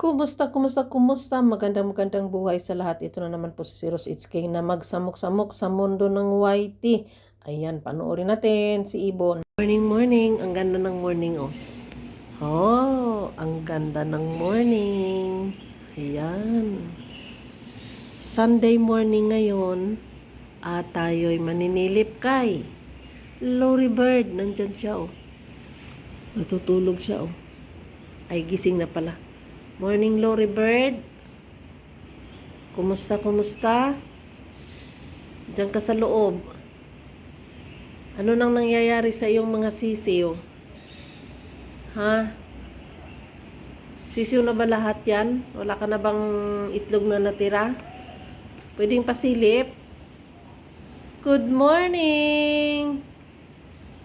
Kumusta, kumusta, kumusta? Magandang magandang buhay sa lahat. Ito na naman po si Siros HK na magsamok-samok sa mundo ng YT. Ayan, panoorin natin si Ibon. Morning, morning. Ang ganda ng morning, oh. Oh, ang ganda ng morning. Ayan. Sunday morning ngayon. At tayo'y maninilip kay Lori Bird. Nandyan siya, oh. Matutulog siya, oh. Ay, gising na pala. Morning, Lori Bird. Kumusta, kumusta? Diyan ka sa loob. Ano nang nangyayari sa iyong mga sisiyo? Ha? Sisiyo na ba lahat yan? Wala ka na bang itlog na natira? Pwedeng pasilip? Good morning!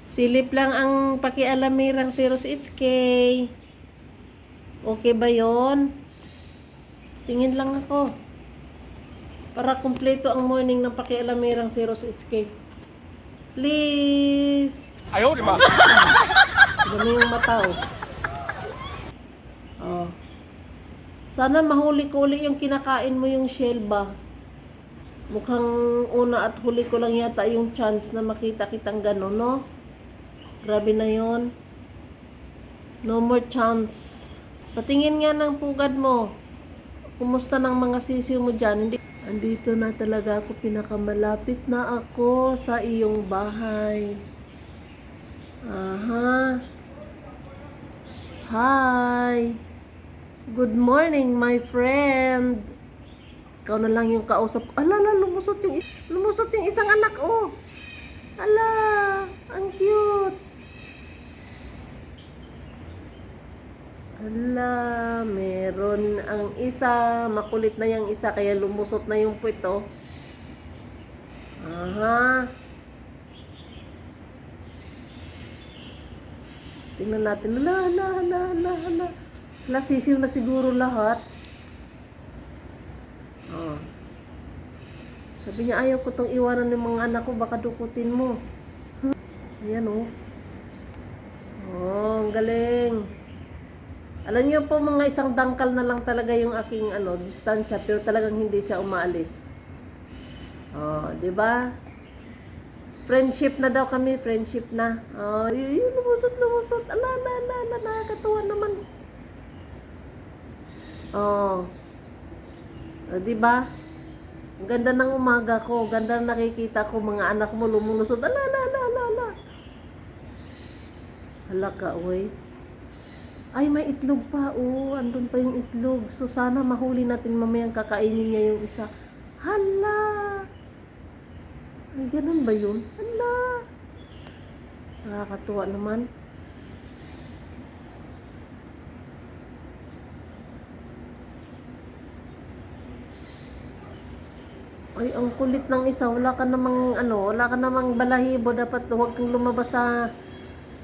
Silip lang ang pakialamirang si Ros Itskay. Okay ba yon? Tingin lang ako. Para kumpleto ang morning ng pakialamirang si Rose HK. Please! Ayaw, di ba? Dami yung mata, oh. oh. Sana mahuli ko uli yung kinakain mo yung shell ba. Mukhang una at huli ko lang yata yung chance na makita kitang gano'n, no? Grabe na yon. No more chance. Patingin nga ng pugad mo. Kumusta ng mga sisiw mo dyan? Hindi. Andito na talaga ako, pinakamalapit na ako sa iyong bahay. Aha. Hi. Good morning, my friend. Ikaw na lang yung kausap. Ala, ala, lumusot yung, lumusot yung isang anak, oh. Ala, ang cute. Ala, meron ang isa. Makulit na yung isa, kaya lumusot na yung puwito. Aha. Tingnan natin. Ala, ala, ala, ala, ala. Ala, sisiw na siguro lahat. Oh. Sabi niya, ayaw ko tong iwanan ng mga anak ko, baka dukutin mo. Ayan, oh. Oh, ang galing. Alam niyo po mga isang dangkal na lang talaga yung aking ano, distansya pero talagang hindi siya umaalis. Oh, 'di ba? Friendship na daw kami, friendship na. Oh, yun, lumusot, lumusot. Ala, ala, ala, ala, nakakatuwa naman. Oh. oh 'di ba? Ang ganda ng umaga ko, ganda ng nakikita ko mga anak mo lumulusot. Ala, ala, ala, ala, ala. Hala ka, uy. Ay, may itlog pa. Oo, andun pa yung itlog. So, sana mahuli natin mamayang kakainin niya yung isa. Hala! Ay, ganun ba yun? Hala! Nakakatuwa naman. Ay, ang kulit ng isa. Wala ka namang, ano, wala ka namang balahibo. Dapat huwag kang lumabas sa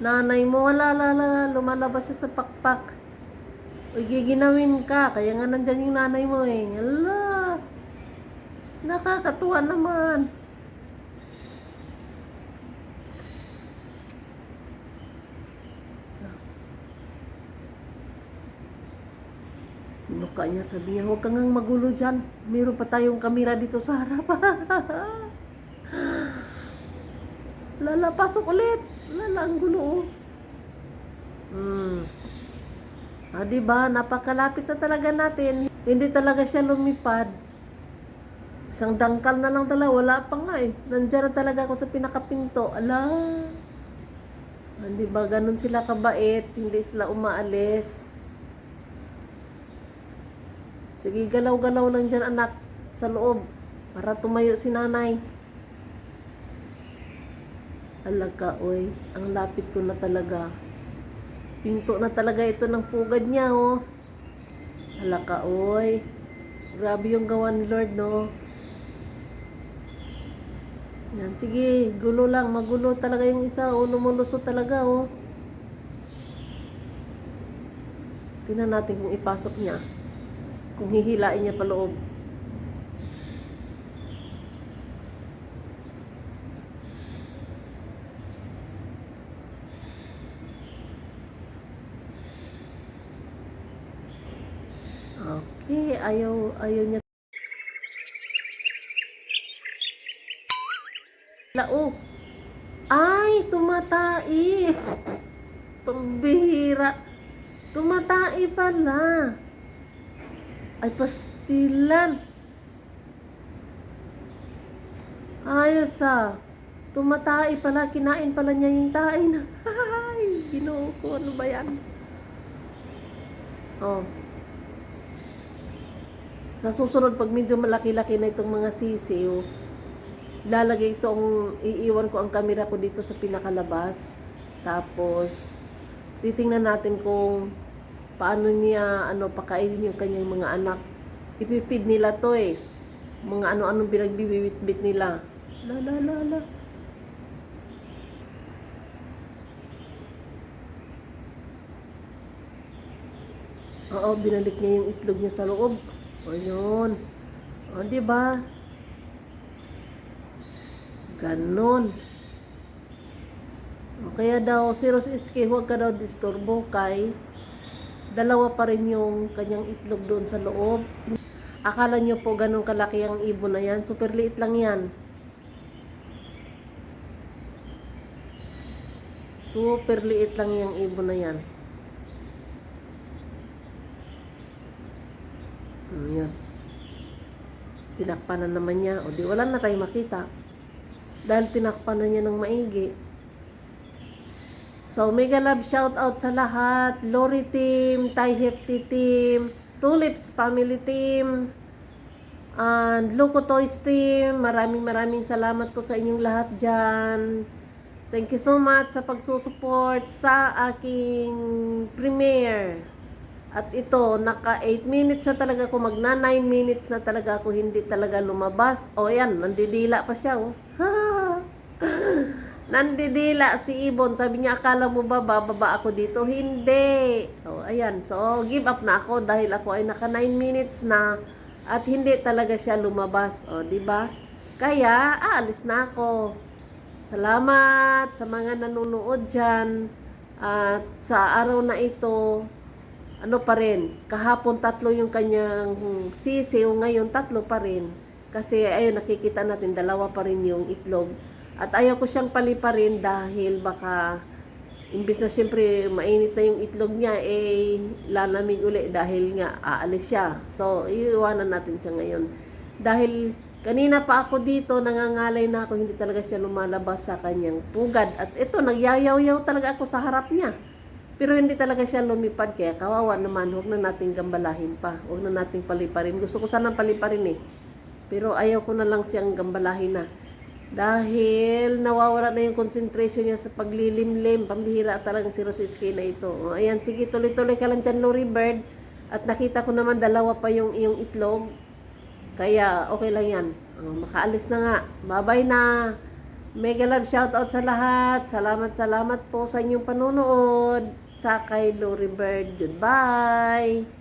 nanay mo. Wala, wala, wala. Lumalabas siya sa pakpak. Uy, giginawin ka. Kaya nga nandyan yung nanay mo eh. Hala. Nakakatuwa naman. Tinuka niya, sabi niya, huwag kang magulo dyan. Meron pa tayong kamera dito sa harap. Lala, pasok ulit. Lala, ang gulo. oh. Hmm. Ah, di ba? Napakalapit na talaga natin. Hindi talaga siya lumipad. Isang dangkal na lang talaga. Wala pa nga eh. Nandiyan na talaga ako sa pinakapinto. Ala. Ah, di ba? Ganun sila kabait. Hindi sila umaalis. Sige, galaw-galaw lang dyan anak sa loob para tumayo si nanay. Alaga, oy. Ang lapit ko na talaga. Pinto na talaga ito ng pugad niya, oh. Alaka, oy. Grabe yung gawa ni Lord, no? Yan, sige. Gulo lang. Magulo talaga yung isa, oh. Lumulusot talaga, oh. Tingnan natin kung ipasok niya. Kung hihilain niya pa loob. Okay, ayaw, ayaw niya. Lao. Ay, tumatai. Pambihira. Tumatai pala. Ay, pastilan. Ayos ah. Tumatai pala. Kinain pala niya yung tae na. Ay, ginoo ko. Ano ba yan? Oh. Sa susunod, pag medyo malaki-laki na itong mga sisiw, lalagay itong, iiwan ko ang camera ko dito sa pinakalabas. Tapos, titingnan natin kung paano niya, ano, pakainin yung kanyang mga anak. Ipifeed nila to eh. Mga ano-anong pinagbibit-bit nila. La la la la. Oo, binalik niya yung itlog niya sa loob. O yun. O, di ba? Ganon. O, kaya daw, si Rose huwag ka daw disturbo kay dalawa pa rin yung kanyang itlog doon sa loob. Akala nyo po ganun kalaki ang ibon na yan. Super liit lang yan. Super liit lang yung ibon na yan. Ayan. Tinakpan na naman niya. O di wala na tayong makita. Dahil tinakpan na niya ng maigi. So, mega love shout out sa lahat. Lori team, Thai Hefty team, Tulips family team, and Loco Toys team. Maraming maraming salamat po sa inyong lahat dyan. Thank you so much sa pagsusupport sa aking premiere. At ito, naka 8 minutes na talaga ako, magna 9 minutes na talaga ako hindi talaga lumabas. O yan, nandidila pa siya. Oh. nandidila si Ibon. Sabi niya, akala mo ba bababa ako dito? Hindi. O, ayan. So, give up na ako dahil ako ay naka 9 minutes na at hindi talaga siya lumabas. O, di ba? Kaya, aalis na ako. Salamat sa mga nanonood dyan. At sa araw na ito, ano pa rin, kahapon tatlo yung kanyang sisiw, ngayon tatlo pa rin. Kasi ayun, nakikita natin, dalawa pa rin yung itlog. At ayaw ko siyang paliparin dahil baka, imbis na siyempre mainit na yung itlog niya, eh lalamig uli dahil nga aalis siya. So, iiwanan natin siya ngayon. Dahil kanina pa ako dito, nangangalay na ako, hindi talaga siya lumalabas sa kanyang pugad. At ito, nagyayaw-yaw talaga ako sa harap niya. Pero hindi talaga siya lumipad, kaya kawawa naman, huwag na nating gambalahin pa. Huwag na nating paliparin. Gusto ko sanang paliparin eh. Pero ayaw ko na lang siyang gambalahin na. Dahil nawawala na yung concentration niya sa paglilimlim. Pambihira talaga si Rositsky na ito. O, ayan, sige, tuloy-tuloy ka lang dyan, Lori Bird. At nakita ko naman dalawa pa yung iyong itlog. Kaya okay lang yan. O, makaalis na nga. Bye-bye na. Mega love shoutout sa lahat. Salamat, salamat po sa inyong panonood. Sa kay Lori Bird. Goodbye.